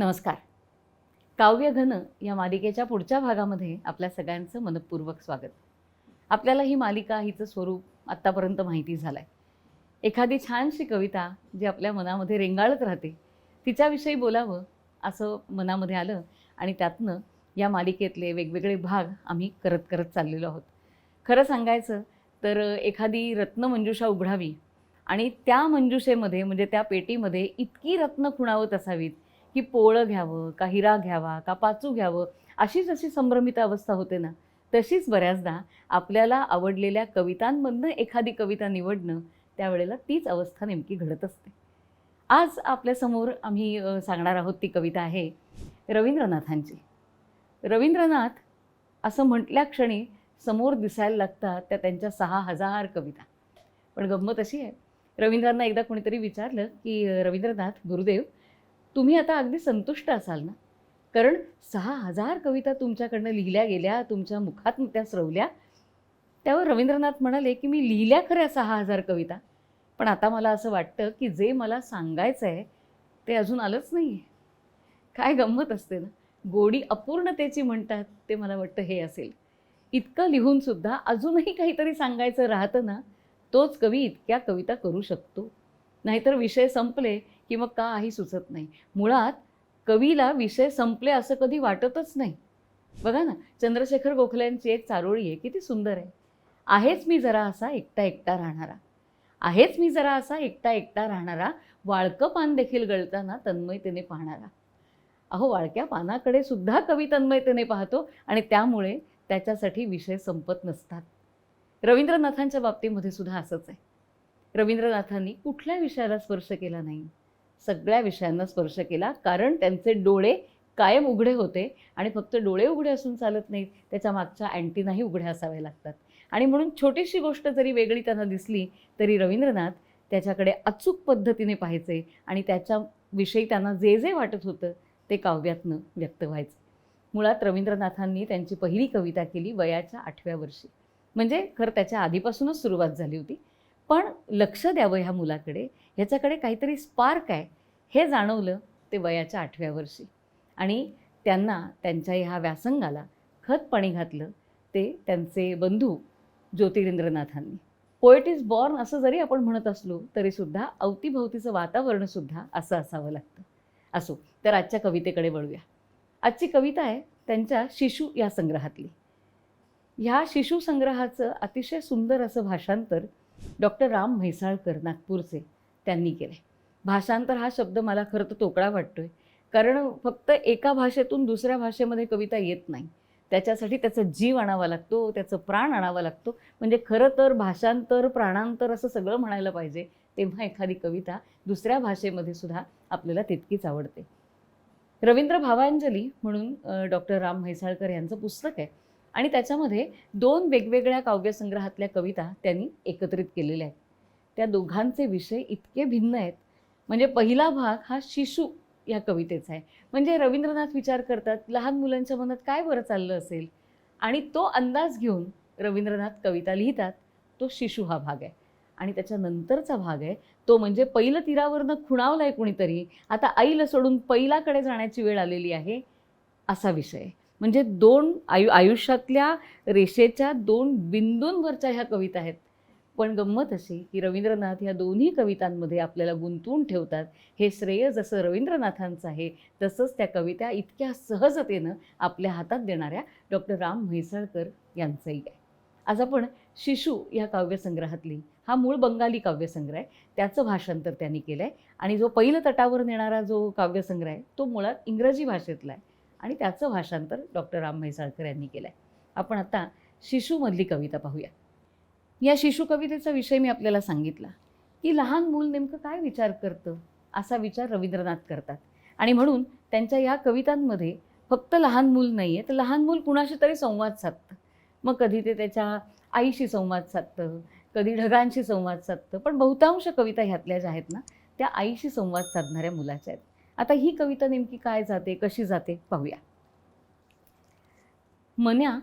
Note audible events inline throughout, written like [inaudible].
नमस्कार. काव्यघन या मालिकेच्या पुढच्या भागामध्ये आपल्या सगळ्यांचं मनपूर्वक स्वागत. आपल्याला ही मालिका हिचं स्वरूप आत्तापर्यंत माहिती झालं आहे एखादी छानशी कविता जी आपल्या मनामध्ये रेंगाळत राहते तिच्याविषयी बोलावं असं मनामध्ये आलं आणि त्यातनं या मालिकेतले वेगवेगळे भाग आम्ही करत करत चाललेलो आहोत. खरं सांगायचं तर एखादी रत्नमंजुषा उघडावी आणि त्या मंजुषेमध्ये म्हणजे त्या पेटीमध्ये इतकी रत्न खुणावत असावीत की पोळं घ्यावं का हिरा घ्यावा का पाचू घ्यावं अशी जशी संभ्रमित अवस्था होते ना तशीच बऱ्याचदा आपल्याला आवडलेल्या कवितांमधनं एखादी कविता निवडणं त्यावेळेला तीच अवस्था नेमकी घडत असते. आज आपल्यासमोर आम्ही सांगणार आहोत ती कविता आहे रवींद्रनाथांची. रवींद्रनाथ असं म्हटल्या क्षणी समोर दिसायला लागतात त्या त्यांच्या सहा हजार कविता. पण गंमत अशी आहे रवींद्रांना एकदा कोणीतरी विचारलं की रवींद्रनाथ गुरुदेव तुम्ही आता अगदी संतुष्ट असाल ना? कारण सहा हजार कविता तुमच्याकडनं लिहिल्या गेल्या तुमच्या मुखात त्या स्रवल्या. त्यावर रवींद्रनाथ म्हणाले की मी लिहिल्या खऱ्या सहा हजार कविता. पण आता मला असं वाटतं की जे मला सांगायचं आहे ते अजून आलंच नाही आहे काय गंमत असते ना? गोडी अपूर्णतेची म्हणतात ते मला वाटतं हे असेल. इतकं लिहूनसुद्धा अजूनही काहीतरी सांगायचं राहतं ना तोच कवी इतक्या कविता करू शकतो. नाहीतर विषय संपले की मग काही सुचत नाही. मुळात कवीला विषय संपले असं कधी वाटतच नाही. बघा ना चंद्रशेखर गोखल्यांची एक चारोळी आहे किती सुंदर आहे. आहेच मी जरा असा एकटा एकटा राहणारा. आहेच मी जरा असा एकटा एकटा राहणारा वाळकं पान देखील गळताना तन्मयतेने पाहणारा. अहो वाळक्या पानाकडे सुद्धा कवी तन्मयतेने पाहतो आणि त्यामुळे त्याच्यासाठी विषय संपत नसतात. रवींद्रनाथांच्या बाबतीमध्ये सुद्धा असंच आहे. रवींद्रनाथांनी कुठल्या विषयाला स्पर्श केला नाही? सगळ्या विषयांना स्पर्श केला. कारण त्यांचे डोळे कायम उघडे होते आणि फक्त डोळे उघडे असून चालत नाहीत त्याच्या मागच्या अँटीनाही उघड्या असाव्या लागतात. आणि म्हणून छोटीशी गोष्ट जरी वेगळी त्यांना दिसली तरी रवींद्रनाथ त्याच्याकडे अचूक पद्धतीने पाहायचे आणि त्याच्याविषयी त्यांना जे जे वाटत होतं ते काव्यातनं व्यक्त व्हायचं. मुळात रवींद्रनाथांनी त्यांची पहिली कविता केली वयाच्या आठव्या वर्षी. म्हणजे खरं त्याच्या आधीपासूनच सुरुवात झाली होती. पण लक्ष द्यावं ह्या मुलाकडे. ह्याच्याकडे काहीतरी स्पार्क आहे. हे जाणवलं ते वयाच्या आठव्या वर्षी. आणि त्यांना त्यांच्या ह्या व्यासंगाला खत पाणी घातलं ते त्यांचे बंधू ज्योतिरिंद्रनाथांनी. पोएट इज बॉर्न असं जरी आपण म्हणत असलो तरीसुद्धा अवतीभोवतीचं वातावरणसुद्धा असं असावं लागतं. असो तर आजच्या कवितेकडे वळूया. आजची कविता आहे त्यांच्या शिशू या संग्रहातली. ह्या शिशू संग्रहाचं अतिशय सुंदर असं भाषांतर डॉक्टर राम म्हैसाळकर नागपूरचे त्यांनी केलं. आहे भाषांतर हा शब्द मला खरं तर तोकडा वाटतोय. कारण फक्त एका भाषेतून दुसऱ्या भाषेमध्ये कविता येत नाही. त्याच्यासाठी त्याचा जीव आणावा लागतो त्याचं प्राण आणावा लागतो. म्हणजे खरं तर भाषांतर प्राणांतर असं सगळं म्हणायला पाहिजे तेव्हा एखादी कविता दुसऱ्या भाषेमध्ये सुद्धा आपल्याला तितकीच आवडते. रवींद्र भावांजली म्हणून डॉक्टर राम म्हैसाळकर यांचं पुस्तक आहे. आणि त्याच्यामध्ये दोन वेगवेगळ्या काव्यसंग्रहातल्या कविता त्यांनी एकत्रित केलेल्या आहेत. त्या दोघांचे विषय इतके भिन्न आहेत. म्हणजे पहिला भाग हा शिशू या कवितेचा आहे. म्हणजे रवींद्रनाथ विचार करतात लहान मुलांच्या मनात काय बरं चाललं असेल? आणि तो अंदाज घेऊन रवींद्रनाथ कविता लिहितात तो शिशू हा भाग आहे. आणि त्याच्यानंतरचा भाग आहे तो म्हणजे पहिलं तीरावरनं खुणावला आहे कुणीतरी. आता आईला सोडून पहिलाकडे जाण्याची वेळ आलेली आहे असा विषय म्हणजे दोन आयु आयुष्यातल्या रेषेच्या दोन बिंदूंवरच्या ह्या कविता आहेत. पण गंमत अशी की रवींद्रनाथ ह्या दोन्ही कवितांमध्ये आपल्याला गुंतवून ठेवतात. हे श्रेय जसं रवींद्रनाथांचं आहे तसंच त्या कविता इतक्या सहजतेनं आपल्या हातात देणाऱ्या डॉक्टर राम म्हैसाळकर यांचंही आहे. आज आपण शिशू ह्या काव्यसंग्रहातली हा मूळ बंगाली काव्यसंग्रह आहे त्याचं भाषांतर त्यांनी केलं आहे आणि जो पहिलं तटावर नेणारा जो काव्यसंग्रह आहे तो मुळात इंग्रजी भाषेतला आहे आणि त्याचं भाषांतर डॉक्टर राम म्हैसाळकर यांनी केलं आहे आपण आता शिशूमधली कविता पाहूया. या शिशु कवितेचा विषय मी आपल्याला सांगितला. की लहान मूल नेमकं काय विचार करतं? असा विचार रवींद्रनाथ करतात. आणि म्हणून त्यांच्या या कवितांमध्ये फक्त लहान मूल नाही आहे तर लहान मूल कुणाशी तरी संवाद साधतं. मग कधी ते त्याच्या आईशी संवाद साधतं कधी ढगांशी संवाद साधतं. पण बहुतांश कविता ह्यातल्या ज्या आहेत ना त्या आईशी संवाद साधणाऱ्या मुलाच्या आहेत. आता ही कविता नेमकी काय जाते कशी जाते पाहूया. मन्या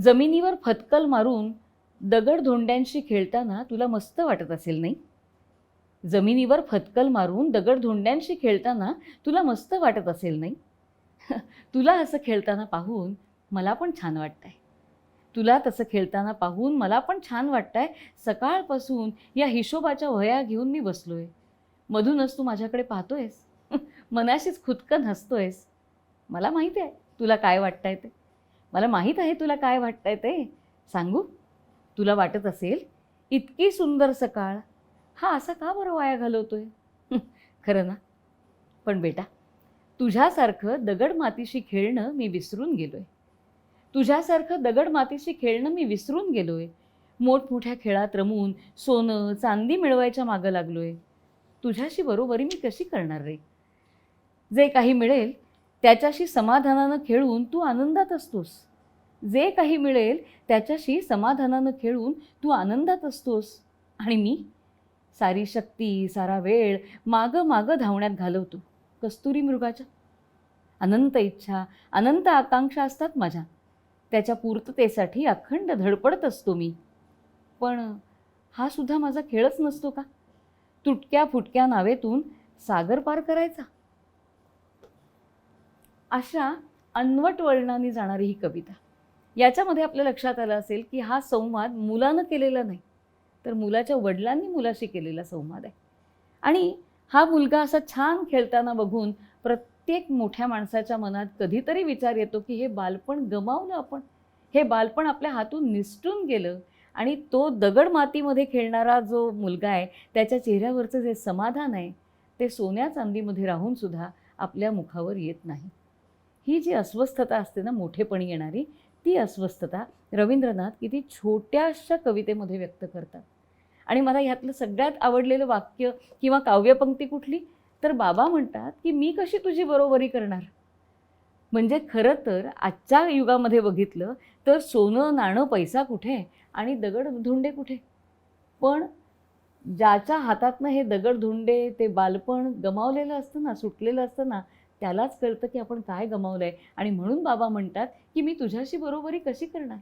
जमिनीवर फतकल मारून दगड धोंड्यांशी खेळताना तुला मस्त वाटत असेल नाही? जमिनीवर फतकल मारून दगडधोंड्यांशी खेळताना तुला मस्त वाटत असेल नाही? [laughs] तुला असं खेळताना पाहून मला पण छान वाटतंय. तुला तसं खेळताना पाहून मला पण छान वाटतंय. सकाळपासून या हिशोबाच्या वह्या घेऊन मी बसलो आहे मधूनच तू माझ्याकडे पाहतोयस? [laughs] मनाशीच खुदकन हसतोयस? मला माहिती आहे तुला काय वाटतंय ते. मला माहीत आहे तुला काय वाटतंय ते. सांगू? तुला वाटत असेल इतकी सुंदर सकाळ. हा असा का बरं वाया घालवतोय? खरं ना. पण बेटा तुझ्यासारखं दगड मातीशी खेळणं मी विसरून गेलोय. तुझ्यासारखं दगड मातीशी खेळणं मी विसरून गेलोय. मोठमोठ्या खेळात रमून सोनं चांदी मिळवायच्या मागं लागलोय. तुझ्याशी बरोबरी मी कशी करणार रे? जे काही मिळेल त्याच्याशी समाधानानं खेळून तू आनंदात असतोस. जे काही मिळेल त्याच्याशी समाधानानं खेळून तू आनंदात असतोस. आणि मी सारी शक्ती सारा वेळ मागं मागं धावण्यात घालवतो. कस्तुरी मृगाच्या. अनंत इच्छा अनंत आकांक्षा असतात माझ्या. त्याच्या पूर्ततेसाठी अखंड धडपडत असतो मी. पण हा सुद्धा माझा खेळच नसतो का? तुटक्या फुटक्या नावेतून सागर पार करायचा. अशा अनवट वळणाने जाणारी ही कविता. याच्यामध्ये आपल्या लक्षात आलं असेल की हा संवाद मुलानं केलेला नाही तर मुलाच्या वडिलांनी मुलाशी केलेला संवाद आहे. आणि हा मुलगा असा छान खेळताना बघून प्रत्येक मोठ्या माणसाच्या मनात कधीतरी विचार येतो की हे बालपण गमावलं आपण. हे बालपण आपल्या हातून निसटून गेलं आणि तो दगड मातीमध्ये खेळणारा जो मुलगा आहे त्याच्या चेहऱ्यावरचं जे समाधान आहे ते सोन्या चांदीमध्ये राहून सुद्धा आपल्या मुखावर येत नाही. ही जी अस्वस्थता असते ना मोठेपणी येणारी ती अस्वस्थता रवींद्रनाथ किती छोट्याशा कवितेमध्ये व्यक्त करतात. आणि मला ह्यातलं सगळ्यात आवडलेलं वाक्य किंवा काव्यपंक्ती कुठली? तर बाबा म्हणतात की मी कशी तुझी बरोबरी करणार? म्हणजे खरं तर आजच्या युगामध्ये बघितलं तर सोनं नाणं पैसा कुठे आणि दगड धुंडे कुठे? पण ज्याच्या हातातनं हे दगड धुंडे ते बालपण गमावलेलं असतं ना सुटलेलं असतं ना त्यालाच कळतं की आपण काय गमावलं आहे आणि म्हणून बाबा म्हणतात की मी तुझ्याशी बरोबरी कशी करणार?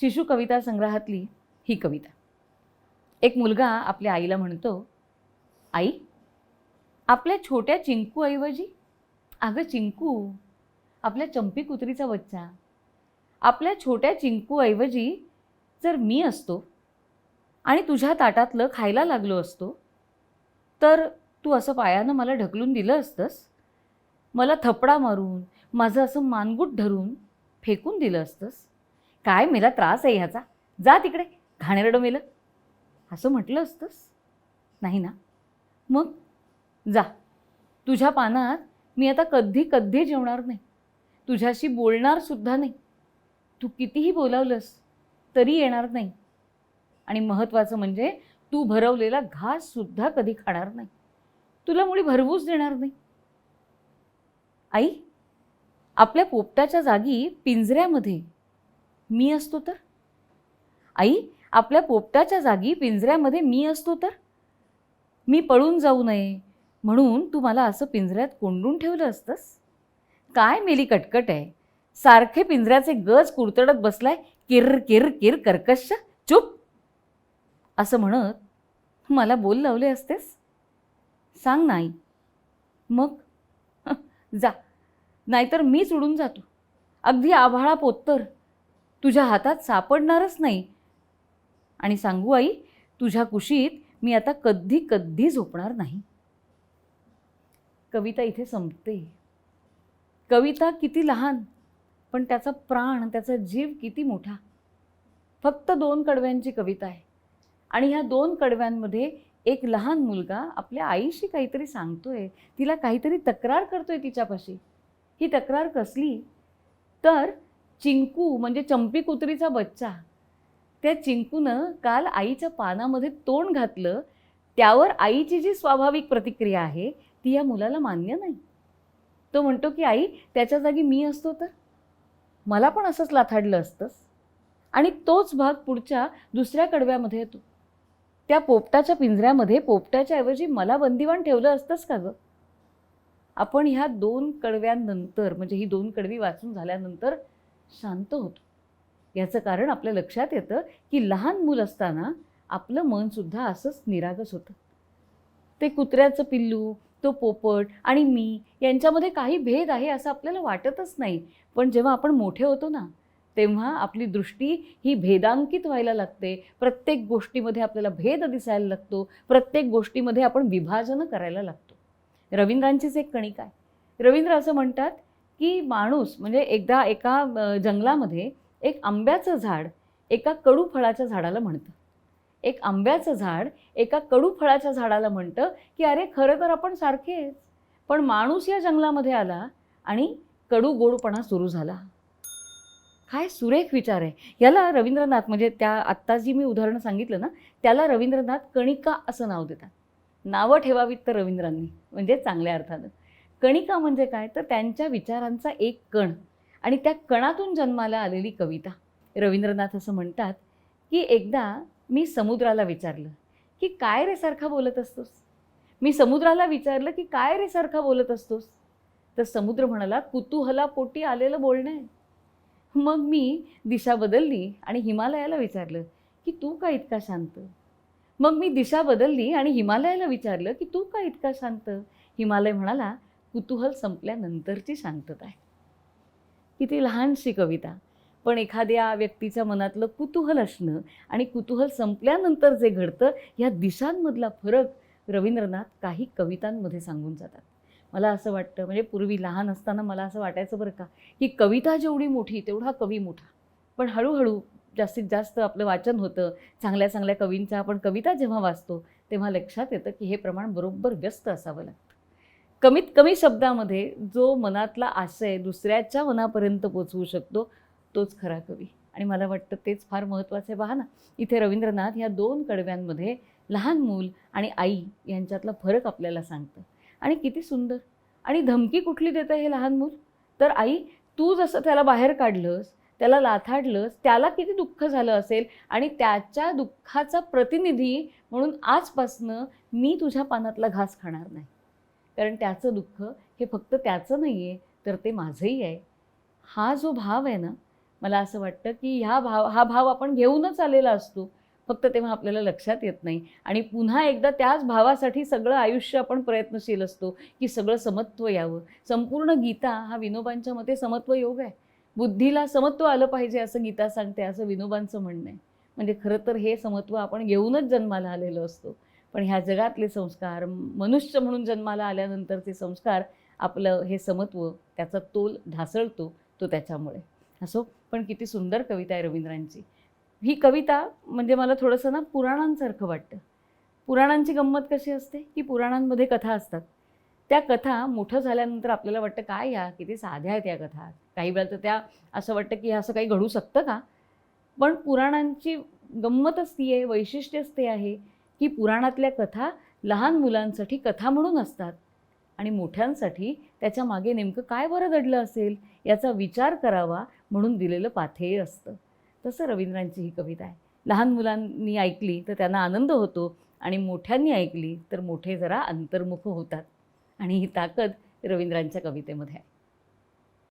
शिशु कविता संग्रहातली ही कविता. एक मुलगा आपल्या आईला म्हणतो आई आपल्या छोट्या चिंकूऐवजी अगं चिंकू आपल्या चंपी कुत्रीचा बच्चा आपल्या छोट्या चिंकूऐवजी जर मी असतो आणि तुझ्या ताटातलं खायला लागलो असतो तर तू असं पायानं मला ढकलून दिलं असतंस? मला थपडा मारून माझं असं मानगूट धरून फेकून दिलं असतंस. काय मेला त्रास आहे ह्याचा? जा तिकडे घाणेरडं मेलं. असं म्हटलं असतंस? नाही ना? मग? जा. तुझ्या पानात मी आता कधी कधी जेवणार नाही. तुझ्याशी बोलणार सुद्धा नाही. तू कितीही बोलावलंस तरी येणार नाही. आणि महत्त्वाचं म्हणजे तू भरवलेला घास सुद्धा कधी खाणार नाही. तुला मुळी भरवूच देणार नाही. आई आपल्या पोपटाच्या जागी पिंजऱ्यामध्ये. मी असतो तर? आई आपल्या पोपटाच्या जागी पिंजऱ्यामध्ये मी असतो तर? मी पळून जाऊ नये म्हणून तू मला असं पिंजऱ्यात कोंडून ठेवलं असतंस? काय मेली कटकट आहे? सारखे पिंजऱ्याचे गज कुरतडत बसलाय किर किर किर कर्कश चुप. असं म्हणत मला बोल लावले असतेस? सांग नाही मग? जा. नाहीतर मीच उडून जातो. अगदी आभाळा पोत्तर. तुझ्या हातात सापडणारच नाही. आणि सांगू आई तुझ्या कुशीत मी आता कधी कधी झोपणार नाही. कविता इथे संपते. कविता किती लहान पण त्याचा प्राण त्याचा जीव किती मोठा. फक्त दोन कडव्यांची कविता आहे. आणि ह्या दोन कडव्यांमध्ये एक लहान मुलगा आपल्या आईशी काहीतरी सांगतोय तिला काहीतरी तक्रार करतोय तिच्यापाशी. ही तक्रार कसली? तर चिंकू म्हणजे चंपी कुत्रीचा बच्चा. त्या चिंकूनं काल आईच्या पानामध्ये तोंड घातलं. त्यावर आईची जी स्वाभाविक प्रतिक्रिया आहे ती या मुलाला मान्य नाही. तो म्हणतो की आई त्याच्या जागी मी असतो तर? मला पण असंच लाथाडलं असतंस. आणि तोच भाग पुढच्या दुसऱ्या कडव्यामध्ये येतो. त्या पोपटाच्या पिंजऱ्यामध्ये पोपटाच्या ऐवजी मला बंदिवान ठेवलं असतंच का गं? आपण ह्या दोन कडव्यांनंतर म्हणजे ही दोन कडवी वाचून झाल्यानंतर शांत होतो. याचं कारण आपल्या लक्षात येतं की लहान मूल असताना आपलं मनसुद्धा असंच निरागस होतं. ते कुत्र्याचं पिल्लू तो पोपट आणि मी यांच्यामध्ये काही भेद आहे असं आपल्याला वाटतच नाही. पण जेव्हा आपण मोठे होतो ना तेव्हा आपली दृष्टी ही भेदांकित व्हायला लागते. प्रत्येक गोष्टीमध्ये आपल्याला भेद दिसायला लागतो. प्रत्येक गोष्टीमध्ये आपण विभाजन करायला लागतो. रवींद्रांचीच एक कणिक आहे. रवींद्र असं म्हणतात की माणूस म्हणजे एकदा एका जंगलामध्ये एक आंब्याचं झाड एका कडू फळाच्या झाडाला म्हणतं. एक आंब्याचं झाड एका कडू फळाच्या झाडाला म्हणतं की अरे खरं तर आपण सारखेच पण माणूस या जंगलामध्ये आला आणि कडू गोडपणा सुरू झाला. काय सुरेख विचार आहे. याला रवींद्रनाथ म्हणजे त्या आत्ता जी मी उदाहरणं सांगितलं ना त्याला रवींद्रनाथ कणिका असं नाव देतात. नावं ठेवावीत तर रवींद्रांनी म्हणजे चांगल्या अर्थानं. कणिका म्हणजे काय? तर त्यांच्या विचारांचा एक कण आणि त्या कणातून जन्माला आलेली कविता. रवींद्रनाथ असं म्हणतात की एकदा मी समुद्राला विचारलं की काय रे सारखा बोलत असतोस? मी समुद्राला विचारलं की काय रे सारखा बोलत असतोस? तर समुद्र म्हणाला कुतूहलापोटी आलेलं बोलणं आहे. मग मी दिशा बदलली आणि हिमालयाला विचारलं की तू का इतका शांत? मग मी दिशा बदलली आणि हिमालयाला विचारलं की तू का इतका शांत? हिमालय म्हणाला कुतूहल संपल्यानंतरची शांतता आहे. किती लहानशी कविता. पण एखाद्या व्यक्तीच्या मनातलं कुतूहल असणं आणि कुतूहल संपल्यानंतर जे घडतं या दिशांमधला फरक रवींद्रनाथ काही कवितांमध्ये सांगून जातात. मला असं वाटतं म्हणजे पूर्वी लहान असताना मला असं वाटायचं बरं का की कविता जेवढी मोठी तेवढा कवी मोठा. पण हळूहळू जास्तीत जास्त आपलं वाचन होतं. चांगल्या चांगल्या कवींच्या आपण कविता जेव्हा वाचतो तेव्हा लक्षात येतं की हे प्रमाण बरोबर व्यस्त असावं लागतं. कमीत कमी शब्दामध्ये जो मनातला आशय दुसऱ्याच्या मनापर्यंत पोचवू शकतो तोच खरा कवी. आणि मला वाटतं तेच फार महत्त्वाचं आहे. पहा ना इथे रवींद्रनाथ ह्या दोन कडव्यांमध्ये लहान मूल आणि आई यांच्यातला फरक आपल्याला सांगतं. आणि किती सुंदर. आणि धमकी कुठली देतं हे लहान मूल तर आई तू जसं त्याला बाहेर काढलंस त्याला लाथाडलंस त्याला किती दुःख झालं असेल आणि त्याच्या दुःखाचा प्रतिनिधी म्हणून आजपासनं मी तुझ्या पानातला घास खाणार नाही. कारण त्याचं दुःख हे फक्त त्याचं नाही आहे तर ते माझंही आहे. हा जो भाव आहे ना मला असं वाटतं की ह्या भाव हा भाव आपण घेऊनच आलेला असतो. फक्त तेव्हा आपल्याला लक्षात येत नाही. आणि पुन्हा एकदा त्याच भावासाठी सगळं आयुष्य आपण प्रयत्नशील असतो की सगळं समत्व यावं. संपूर्ण गीता हा विनोबांच्या मते समत्व योग आहे. बुद्धीला समत्व आलं पाहिजे असं गीता सांगते असं विनोबांचं म्हणणं आहे. म्हणजे खरं तर हे समत्व आपण घेऊनच जन्माला आलेलो असतो. पण ह्या जगातले संस्कार मनुष्य म्हणून जन्माला आल्यानंतरचे संस्कार आपलं हे समत्व त्याचा तोल ढासळतो तो त्याच्यामुळे. असो पण किती सुंदर कविता आहे रवींद्रांची. ही कविता म्हणजे मला थोडंसं ना पुराणांसारखं वाटतं. पुराणांची गंमत कशी असते? की पुराणांमध्ये कथा असतात. त्या कथा मोठं झाल्यानंतर आपल्याला वाटतं काय या? किती साध्या आहेत या कथा. काही वेळा तर त्या असं वाटतं की असं काही घडू शकतं का? पण पुराणांची गंमतच ती आहे वैशिष्ट्यच ते आहे की पुराणातल्या कथा लहान मुलांसाठी कथा म्हणून असतात. आणि मोठ्यांसाठी त्याच्यामागे नेमकं काय बरं दडलं असेल याचा विचार करावा म्हणून दिलेलं पाथेय असतं. तसं रवींद्रांची ही कविता आहे. लहान मुलांनी ऐकली तर त्यांना आनंद होतो आणि मोठ्यांनी ऐकली तर मोठे जरा अंतर्मुख होतात. आणि ही ताकद रवींद्रांच्या कवितेमध्ये आहे.